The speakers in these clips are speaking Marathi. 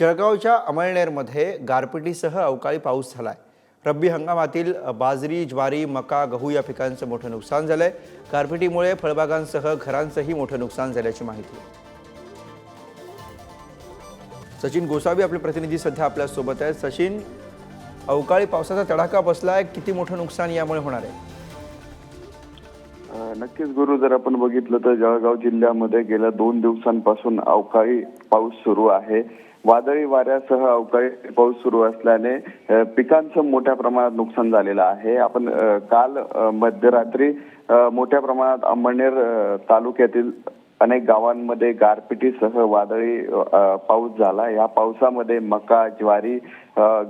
जळगावच्या अमळनेरमध्ये गारपिटीसह अवकाळी पाऊस झाला आहे रब्बी हंगामातील बाजरी ज्वारी मका गहू या पिकांचं मोठं नुकसान झालं आहे गारपिटीमुळे फळबागांसह घरांचंही मोठं नुकसान झाल्याची माहिती. सचिन गोसावी आपले प्रतिनिधी सध्या आपल्यासोबत आहेत. सचिन अवकाळी पावसाचा तडाखा आहे किती मोठं नुकसान यामुळे होणार आहे? नक्कीच गुरु जर आपण बघितलं तर जळगाव जिल्ह्यामध्ये गेल्या दोन दिवसांपासून अवकाळी पाऊस सुरू आहे. वादळी वाऱ्यासह अवकाळी पाऊस सुरू असल्याने पिकांचं मोठ्या प्रमाणात नुकसान झालेलं आहे. आपण काल मध्यरात्री मोठ्या प्रमाणात अंबळनेर तालुक्यातील अनेक गावांमध्ये गारपिटीसह वादळी पाऊस झाला. या पावसामध्ये मका ज्वारी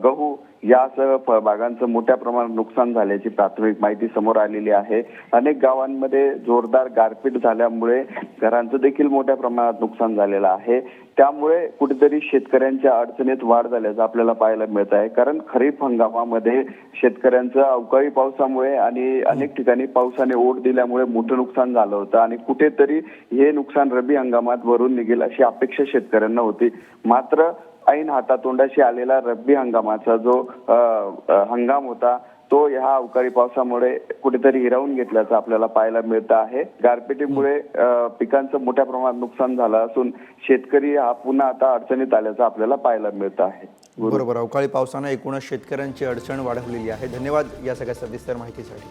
गहू यासह फळबागांचं मोठ्या प्रमाणात नुकसान झाल्याची प्राथमिक माहिती समोर आलेली आहे. अनेक गावांमध्ये जोरदार गारपीट झाल्यामुळे घरांचं देखील मोठ्या प्रमाणात नुकसान झालेलं आहे. त्यामुळे कुठेतरी शेतकऱ्यांच्या अडचणीत वाढ झाल्याचं आपल्याला पाहायला मिळत आहे. कारण खरीप हंगामामध्ये शेतकऱ्यांचं अवकाळी पावसामुळे आणि अनेक ठिकाणी पावसाने ओढ दिल्यामुळे मोठं नुकसान झालं होतं आणि कुठेतरी हे नुकसान रबी हंगामात भरून निघेल अशी अपेक्षा शेतकऱ्यांना होती. मात्र ऐन हातातोंडाशी आलेला रब्बी हंगामाचा जो हंगाम होता तो ह्या अवकाळी पावसामुळे कुठेतरी हिरावून घेतल्याचं आपल्याला पाहायला मिळतं आहे. गारपिटीमुळे पिकांचं मोठ्या प्रमाणात नुकसान झालं असून शेतकरी हा पुन्हा आता अडचणीत आल्याचं आपल्याला पाहायला मिळतं आहे. बरोबर. अवकाळी पावसानं एकूणच शेतकऱ्यांची अडचण वाढवलेली आहे. धन्यवाद या सगळ्या सविस्तर माहितीसाठी.